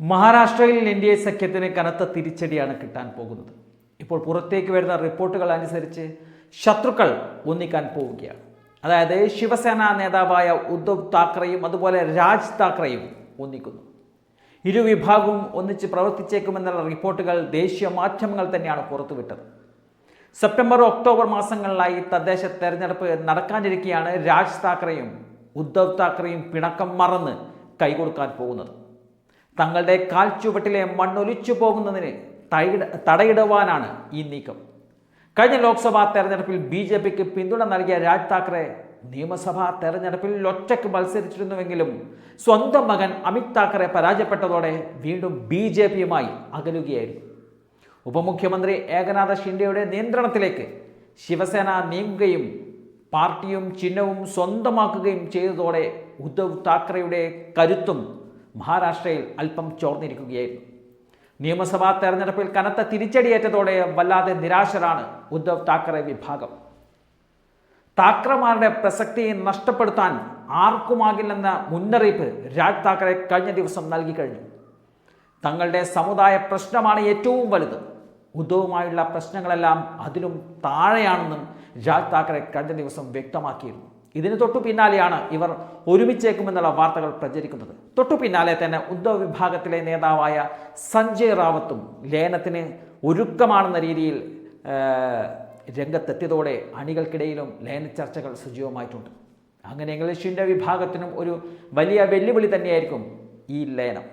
മഹാരാഷ്ട്രയിൽ N D A സഖ്യത്തിന് കനത്ത തിരിച്ചടിയാണ് കിട്ടാൻ പോകുന്നത്. ഇപ്പോൾ പുറത്തേക്ക് വരുന്ന റിപ്പോർട്ടുകൾ അനുസരിച്ച് ശത്രുക്കൾ ഒന്നിക്കാൻ പോവുകയാണ്. അതായത് ശിവസേന നേതാവായ ഉദ്ധവ് താക്കറെയും അതുപോലെ രാജ് താക്കറെയും ഒന്നിക്കുന്നു. ഇരു വിഭാഗവും ഒന്നിച്ച് പ്രവർത്തിച്ചേക്കുമെന്നുള്ള റിപ്പോർട്ടുകൾ ദേശീയ മാധ്യമങ്ങൾ തന്നെയാണ് പുറത്തുവിട്ടത്. സെപ്റ്റംബർ ഒക്ടോബർ മാസങ്ങളിലായി തദ്ദേശ തെരഞ്ഞെടുപ്പ് നടക്കാനിരിക്കെയാണ് രാജ് താക്കറെയും ഉദ്ധവ് താക്കറെയും പിണക്കം മറന്ന് കൈകൊടുക്കാൻ പോകുന്നത്. തങ്ങളുടെ കാൽച്ചുവട്ടിലെ മണ്ണൊലിച്ചു പോകുന്നതിന് തൈട- തടയിടുവാനാണ് ഈ നീക്കം. കഴിഞ്ഞ ലോക്സഭാ തെരഞ്ഞെടുപ്പിൽ ബി ജെ പിക്ക് പിന്തുണ നൽകിയ രാജ് താക്കറെ നിയമസഭാ തെരഞ്ഞെടുപ്പിൽ ഒറ്റയ്ക്ക് മത്സരിച്ചിരുന്നുവെങ്കിലും സ്വന്തം മകൻ അമിത് താക്കറെ പരാജയപ്പെട്ടതോടെ വീണ്ടും ബി ജെ പിയുമായി അകലുകയായിരുന്നു. ഉപമുഖ്യമന്ത്രി ഏകനാഥ ഷിൻഡെയുടെ നിയന്ത്രണത്തിലേക്ക് ശിവസേന നീങ്ങുകയും പാർട്ടിയും ചിഹ്നവും സ്വന്തമാക്കുകയും ചെയ്തതോടെ ഉദ്ധവ് താക്കറെയുടെ കരുത്തും മഹാരാഷ്ട്രയിൽ അല്പം ചോർന്നിരിക്കുകയായിരുന്നു. നിയമസഭാ തെരഞ്ഞെടുപ്പിൽ കനത്ത തിരിച്ചടിയേറ്റതോടെ വല്ലാതെ നിരാശരാണ് ഉദ്ധവ് താക്കറെ വിഭാഗം. താക്കറമാരുടെ പ്രസക്തി നഷ്ടപ്പെടുത്താൻ ആർക്കുമാകില്ലെന്ന മുന്നറിയിപ്പ് രാജ് താക്കറെ കഴിഞ്ഞ ദിവസം നൽകി കഴിഞ്ഞു. തങ്ങളുടെ സമുദായ പ്രശ്നമാണ് ഏറ്റവും വലുത്. ഉദ്ധവുമായുള്ള പ്രശ്നങ്ങളെല്ലാം അതിലും താഴെയാണെന്നും രാജ് താക്കറെ കഴിഞ്ഞ ദിവസം വ്യക്തമാക്കിയിരുന്നു. ഇതിന് തൊട്ടു പിന്നാലെയാണ് ഇവർ ഒരുമിച്ചേക്കുമെന്നുള്ള വാർത്തകൾ പ്രചരിക്കുന്നത്. തൊട്ടു പിന്നാലെ തന്നെ ഉദ്ധവ് വിഭാഗത്തിലെ നേതാവായ സഞ്ജയ് റാവത്തും ലയനത്തിന് ഒരുക്കമാണെന്ന രീതിയിൽ രംഗത്തെത്തിയതോടെ അണികൾക്കിടയിലും ലയന ചർച്ചകൾ സജീവമായിട്ടുണ്ട്. അങ്ങനെയെങ്കിൽ ഇംഗ്ലീഷിന്റെ വിഭാഗത്തിനും ഒരു വലിയ വെല്ലുവിളി തന്നെയായിരിക്കും ഈ ലയനം.